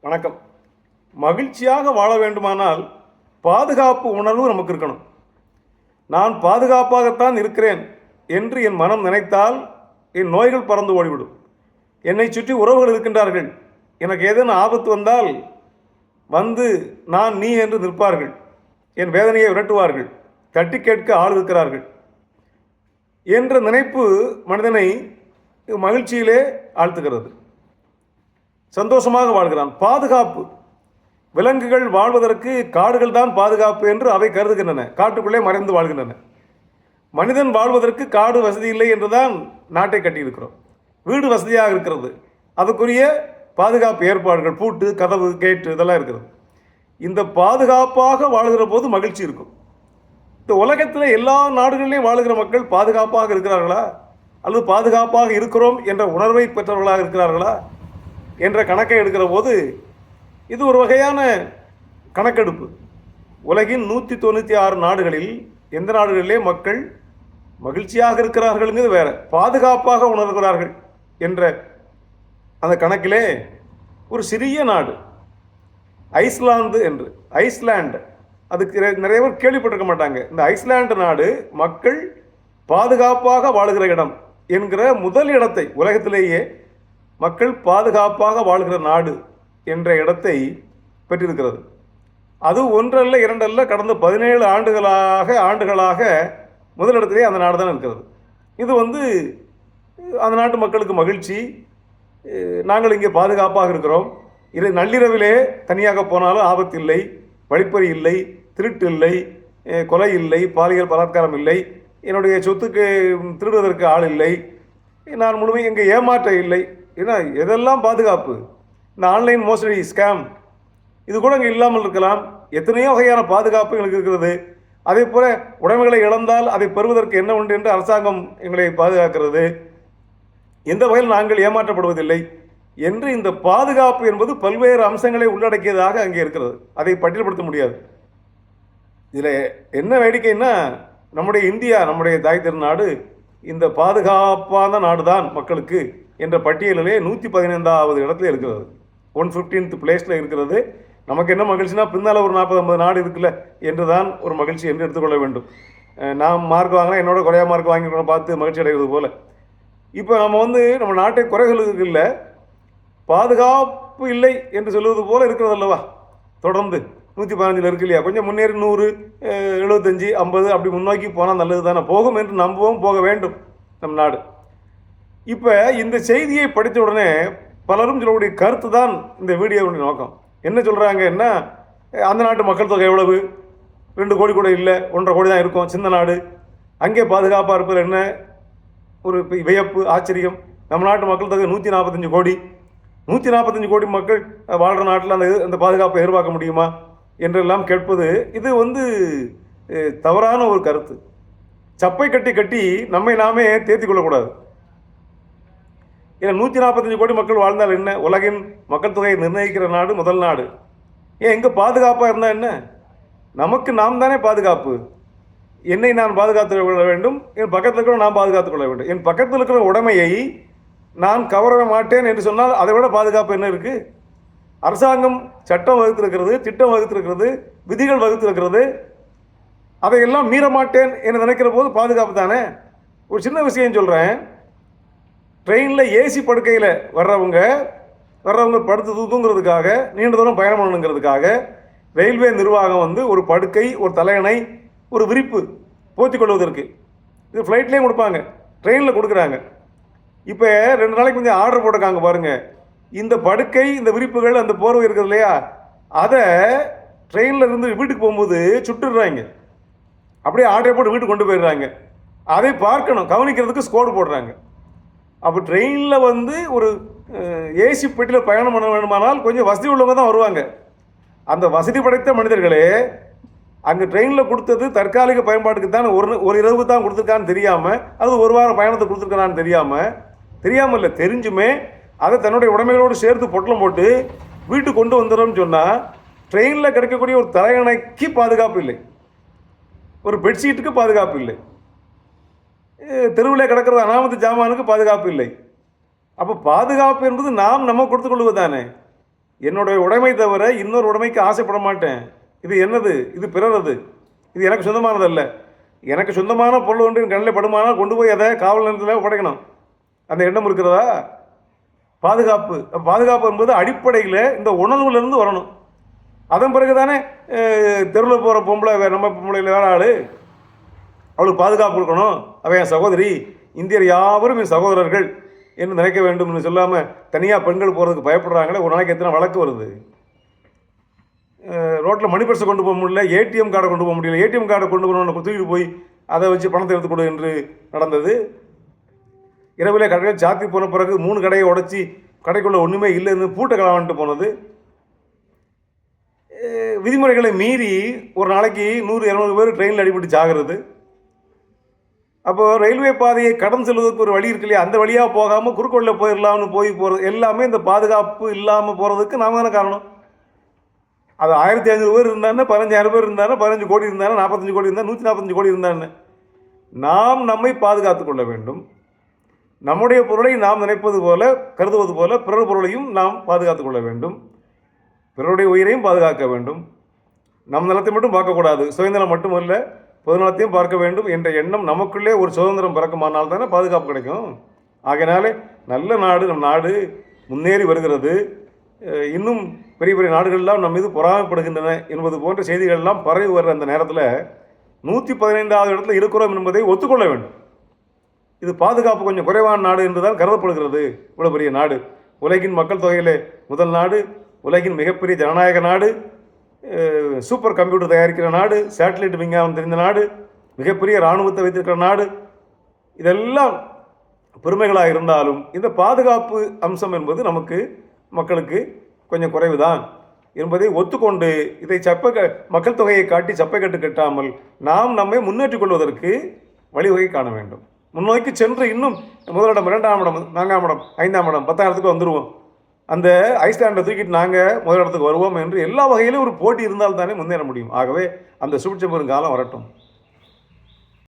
வணக்கம். மகிழ்ச்சியாக வாழ வேண்டுமானால் பாதுகாப்பு உணர்வு நமக்கு இருக்கணும். நான் பாதுகாப்பாகத்தான் இருக்கிறேன் என்று என் மனம் நினைத்தால் என் நோய்கள் பறந்து ஓடிவிடும். என்னை சுற்றி உறவுகள் இருக்கின்றார்கள். எனக்கு ஏதேனும் ஆபத்து வந்தால் வந்து நான் நீ என்று நிற்பார்கள். என் வேதனையை விரட்டுவார்கள். தட்டி கேட்க ஆள் இருக்கிறார்கள். என்ற நினைப்பு மனிதனை மகிழ்ச்சியிலே ஆழ்த்துகிறது. சந்தோஷமாக வாழ்கிறான். பாதுகாப்பு. விலங்குகள் வாழ்வதற்கு காடுகள் தான் பாதுகாப்பு என்று அவை கருதுகின்றன. காட்டுக்குள்ளே மறைந்து வாழ்கின்றன. மனிதன் வாழ்வதற்கு காடு வசதி இல்லை என்றுதான் நாட்டை கட்டியிருக்கிறோம். வீடு வசதியாக இருக்கிறது. அதுக்குரிய பாதுகாப்பு ஏற்பாடுகள் பூட்டு கதவு கேட்டு இதெல்லாம் இருக்கிறது. இந்த பாதுகாப்பாக வாழ்கிற போது மகிழ்ச்சி இருக்கும். இந்த உலகத்தில் எல்லா நாடுகளிலையும் வாழுகிற மக்கள் பாதுகாப்பாக இருக்கிறார்களா? அல்லது பாதுகாப்பாக இருக்கிறோம் என்ற உணர்வை பெற்றவர்களாக இருக்கிறார்களா? என்ற கணக்கை எடுக்கிற போது இது ஒரு வகையான கணக்கெடுப்பு. உலகின் நூற்றி தொண்ணூற்றி ஆறு நாடுகளில் எந்த நாடுகளிலே மக்கள் மகிழ்ச்சியாக இருக்கிறார்கள்ங்கிறது வேற. பாதுகாப்பாக உணர்கிறார்கள் என்ற அந்த கணக்கிலே ஒரு சிறிய நாடு ஐஸ்லாந்து என்று. ஐஸ்லாண்டு அதுக்கு நிறைய- பேர் கேள்விப்பட்டிருக்க மாட்டாங்க. இந்த ஐஸ்லாண்டு நாடு மக்கள் பாதுகாப்பாக வாழுகிற இடம் என்கிற முதல் இடத்தை உலகத்திலேயே மக்கள் பாதுகாப்பாக வாழ்கிற நாடு என்ற இடத்தை பெற்றிருக்கிறது. அது ஒன்றல்ல இரண்டல்ல கடந்த பதினேழு ஆண்டுகளாக ஆண்டுகளாக முதலிடத்திலே அந்த நாடு தான் இருக்கிறது. இது வந்து அந்த நாட்டு மக்களுக்கு மகிழ்ச்சி. நாங்கள் இங்கே பாதுகாப்பாக இருக்கிறோம். இதை நள்ளிரவிலே தனியாக போனாலும் ஆபத்து இல்லை வழிப்பறி இல்லை திருட்டு இல்லை கொலை இல்லை பாலியல் பலாத்காரம் இல்லை என்னுடைய சொத்துக்கு திருடுவதற்கு ஆள் இல்லை. நான் முழுமையும் இங்கே ஏமாற்ற இல்லை. ஏன்னா எதெல்லாம் பாதுகாப்பு? இந்த ஆன்லைன் மோசடி ஸ்கேம். இது கூட இங்கே இல்லாமல் இருக்கலாம். எத்தனையோ வகையான பாதுகாப்பு எங்களுக்கு இருக்கிறது. அதே போல் உடைமைகளை இழந்தால் அதை பெறுவதற்கு என்ன உண்டு என்று அரசாங்கம் எங்களை பாதுகாக்கிறது. எந்த வகையில் நாங்கள் ஏமாற்றப்படுவதில்லை என்று இந்த பாதுகாப்பு என்பது பல்வேறு அம்சங்களை உள்ளடக்கியதாக அங்கே இருக்கிறது. அதை பட்டியல்படுத்த முடியாது. இதில் என்ன வேடிக்கைன்னா நம்முடைய இந்தியா நம்முடைய தாய் திருநாடு இந்த பாதுகாப்பான நாடு தான் மக்களுக்கு. என்ற பட்டியலிலே நூற்றி பதினைந்தாவது இடத்துல இருக்கிறது. ஒன் ஃபிஃப்டீன்த் பிளேஸில் இருக்கிறது. நமக்கு என்ன மகிழ்ச்சினா பின்னால் ஒரு நாற்பது ஐம்பது நாடு இருக்குல்ல என்று தான் ஒரு மகிழ்ச்சி என்று எடுத்துக்கொள்ள வேண்டும். நாம் மார்க் வாங்கினா என்னோட குறையா மார்க் வாங்கிக்கிறோம் பார்த்து மகிழ்ச்சி அடைவது போல். இப்போ நம்ம வந்து நம்ம நாட்டை குறைகளுக்கு இல்லை பாதுகாப்பு இல்லை என்று சொல்லுவது போல் இருக்கிறது அல்லவா? தொடர்ந்து நூற்றி பதினஞ்சில் இருக்கு இல்லையா? கொஞ்சம் முன்னேறி நூறு எழுபத்தஞ்சி எழுபத்தஞ்சு ஐம்பது அப்படி முன்னோக்கி போனால் நல்லது தானே போகும் என்று நம்பவும் போக வேண்டும் நம் நாடு. இப்போ இந்த செய்தியை படித்த உடனே பலரும் சொல்லக்கூடிய கருத்து தான் இந்த வீடியோவுடைய நோக்கம். என்ன சொல்கிறாங்க என்ன அந்த நாட்டு மக்கள் தொகை எவ்வளவு? ரெண்டு கோடி கூட இல்லை ஒன்றரை கோடி தான் இருக்கும் சின்ன நாடு. அங்கே பாதுகாப்பாக இருப்பது என்ன ஒரு வியப்பு ஆச்சரியம்? நம்ம நாட்டு மக்கள் தொகை நூற்றி நாற்பத்தஞ்சு கோடி. நூற்றி நாற்பத்தஞ்சு கோடி மக்கள் வாழ்கிற நாட்டில் அந்த இது- அந்த பாதுகாப்பை எதிர்பார்க்க முடியுமா? என்றெல்லாம் கேட்பது இது வந்து தவறான ஒரு கருத்து. சப்பை கட்டி கட்டி நம்மை நாமே தேர்த்தி கொள்ளக்கூடாது. ஏன்னா நூற்றி நாற்பத்தஞ்சு கோடி மக்கள் வாழ்ந்தால் என்ன? உலகின் மக்கள் தொகையை நிர்ணயிக்கிற நாடு முதல் நாடு. ஏன் எங்கே பாதுகாப்பாக இருந்தால் என்ன? நமக்கு நாம் தானே பாதுகாப்பு. என்னை நான் பாதுகாத்துக் கொள்ள வேண்டும் என் பக்கத்தில் இருக்கிற நான் பாதுகாத்துக் கொள்ள வேண்டும். என் பக்கத்தில் இருக்கிற உடமையை நான் கவர மாட்டேன் என்று சொன்னால் அதை விட பாதுகாப்பு என்ன இருக்குது அரசாங்கம் சட்டம் வகுத்திருக்கிறது திட்டம் வகுத்திருக்கிறது விதிகள் வகுத்திருக்கிறது. அதையெல்லாம் மீற மாட்டேன் என்று நினைக்கிற போது பாதுகாப்பு தானே? ஒரு சின்ன விஷயம் சொல்கிறேன் ட்ரெயினில் ஏசி படுக்கையில் வர்றவங்க வர்றவங்க படுத்து தூங்குறதுக்காக நீண்ட தூரம் பயணம் பண்ணணுங்கிறதுக்காக ரயில்வே நிர்வாகம் வந்து ஒரு படுக்கை ஒரு தலையணை ஒரு விரிப்பு போத்தி கொள்வதற்கு. இது ஃப்ளைட்லேயும் கொடுப்பாங்க. ட்ரெயினில் கொடுக்குறாங்க. இப்போ ரெண்டு நாளைக்கு முந்தைய ஆர்டர் போட்டிருக்காங்க பாருங்கள் இந்த படுக்கை இந்த விரிப்புகள் அந்த போர்வை இருக்குது இல்லையா? அதை ட்ரெயினில் இருந்து வீட்டுக்கு போகும்போது சுட்டுடுறாங்க. அப்படியே ஆர்டரை போட்டு வீட்டுக்கு கொண்டு போயிடுறாங்க. அதை பார்க்கணும். கவனிக்கிறதுக்கு ஸ்கோர் போடுறாங்க. அப்போ ட்ரெயினில் வந்து ஒரு ஏசி பெட்டியில் பயணம் பண்ண வேண்டுமானால் கொஞ்சம் வசதி உள்ளவங்க தான் வருவாங்க. அந்த வசதி படைத்த மனிதர்களே அங்கே ட்ரெயினில் கொடுத்தது தற்காலிக பயன்பாட்டுக்கு தான் ஒரு ஒரு இரவு தான் கொடுத்துருக்கான்னு தெரியாமல் அது ஒரு வாரம் பயணத்தை கொடுத்துருக்கானான்னு தெரியாமல் தெரியாமல் இல்லை தெரிஞ்சுமே அதை தன்னுடைய உடைமைகளோடு சேர்த்து பொட்டலம் போட்டு வீட்டுக்கு கொண்டு வந்துடுறோம்னு சொன்னால் ட்ரெயினில் கிடைக்கக்கூடிய ஒரு தலையணைக்கு பாதுகாப்பு இல்லை. ஒரு பெட்ஷீட்டுக்கு பாதுகாப்பு இல்லை. தெருவில் கிடக்கிற அனாமத்து ஜாமானுக்கு பாதுகாப்பு இல்லை. அப்போ பாதுகாப்பு என்பது நாம் நம்ம கொடுத்துக் கொள்வது தானே என்னுடைய உடைமை தவிர இன்னொரு உடைமைக்கு ஆசைப்பட மாட்டேன். இது என்னது? இது பிறரது. இது எனக்கு சொந்தமானதல்ல. எனக்கு சொந்தமான பொருள் ஒன்றின் கண்ணில் படுமானால் கொண்டு போய் அதை காவல் நிலையத்தில் ஒப்படைக்கணும். அந்த எண்ணம் இருக்கிறதா? பாதுகாப்பு. பாதுகாப்பு என்பது அடிப்படையில் இந்த உணர்வுலேருந்து வரணும். அதன் பிறகு தானே தெருவில் போகிற பொம்பளை வே- நம்ம பொம்பளையில் வேற ஆள். அவளுக்கு பாதுகாப்பு கொடுக்கணும். அவன் என் சகோதரி இந்தியர் யாவரும் என் சகோதரர்கள் என்று நினைக்க வேண்டும்னு சொல்லாமல் தனியாக பெண்கள் போகிறதுக்கு பயப்படுறாங்களே ஒரு நாளைக்கு எத்தனை வழக்கு வருது? ரோட்டில் மணி பர்ஸை கொண்டு போக முடியல ஏடிஎம் கார்டை கொண்டு போக முடியல. ஏடிஎம் கார்டை கொண்டு போகணும்னு தூக்கிட்டு போய் அதை வச்சு பணத்தை எடுத்து கொடு என்று நடந்தது. இரவில் கடையில் சாத்தி போன பிறகு மூணு கடையை உடைச்சி கடைக்குள்ளே ஒன்றுமே இல்லைன்னு பூட்டை கலாவன்ட்டு போனது. விதிமுறைகளை மீறி ஒரு நாளைக்கு நூறு இரநூறு பேர் ட்ரெயினில் அடிபட்டு சாகிறது அப்போது ரயில்வே பாதையை கடந்து செல்வதற்கு ஒரு வழி இருக்கு இல்லையா அந்த வழியாக போகாமல் குறுக்கோளில் போயிடலாம்னு போய் போகிறது எல்லாமே இந்த பாதுகாப்பு இல்லாமல் போகிறதுக்கு நாம தானே காரணம். அது ஆயிரத்தி ஐநூறு பேர் இருந்தானே பதினஞ்சாயிரம் பேர் இருந்தானே பதினஞ்சு கோடி இருந்தானே நாற்பத்தஞ்சு கோடி இருந்தால் நூற்றி நாற்பத்தஞ்சு கோடி இருந்தான்னு நாம் நம்மை பாதுகாத்து கொள்ள வேண்டும். நம்முடைய பொருளை நாம் நினைப்பது போல கருதுவது போல பிறர் பொருளையும் நாம் பாதுகாத்து கொள்ள வேண்டும். பிறருடைய உயிரையும் பாதுகாக்க வேண்டும். நம் நிலத்தை மட்டும் பார்க்கக்கூடாது. சுதந்திரம் மட்டுமல்ல பொதுநலத்தையும் பார்க்க வேண்டும் என்ற எண்ணம் நமக்குள்ளே ஒரு சுதந்திரம் பிறக்குமானால் தானே பாதுகாப்பு கிடைக்கும். ஆகையினாலே நல்ல நாடு நம் நாடு முன்னேறி வருகிறது. இன்னும் பெரிய பெரிய நாடுகள்லாம் நம் மீது பொறாமைப்படுகின்றன என்பது போன்ற செய்திகள்லாம் பரவி வர்ற அந்த நேரத்தில் நூற்றி பதினைந்தாவது இடத்துல இருக்கிறோம் என்பதை ஒத்துக்கொள்ள வேண்டும். இது பாதுகாப்பு கொஞ்சம் குறைவான நாடு என்று தான் கருதப்படுகிறது. இவ்வளோ பெரிய நாடு. உலகின் மக்கள் தொகையிலே முதல் நாடு உலகின் மிகப்பெரிய ஜனநாயக நாடு சூப்பர் கம்ப்யூட்டர் தயாரிக்கிற நாடு சேட்டலைட் விஞ்ஞானம் தெரிந்த நாடு மிகப்பெரிய இராணுவத்தை வைத்திருக்கிற நாடு இதெல்லாம் பெருமைகளாக இருந்தாலும் இந்த பாதுகாப்பு அம்சம் என்பது நமக்கு மக்களுக்கு கொஞ்சம் குறைவு தான் என்பதை ஒத்துக்கொண்டு இதை சப்பை க- மக்கள் தொகையை காட்டி சப்பை கட்டு கட்டாமல் நாம் நம்மை முன்னேற்றிக் கொள்வதற்கு வழிவகை காண வேண்டும். முன்னோக்கி சென்று இன்னும் முதலிடம் இரண்டாம் இடம் நான்காம் இடம் ஐந்தாம் இடம் பத்தாயிரத்துக்கு வந்துடுவோம் அந்த ஐஸ்லாண்டை தூக்கிட்டு நாங்கள் முதலிடத்துக்கு வருவோம் என்று எல்லா வகையிலும் ஒரு போட்டி இருந்தால் தானே முன்னேற முடியும். ஆகவே அந்த சூழ்ச்சி காலம் வரட்டும்.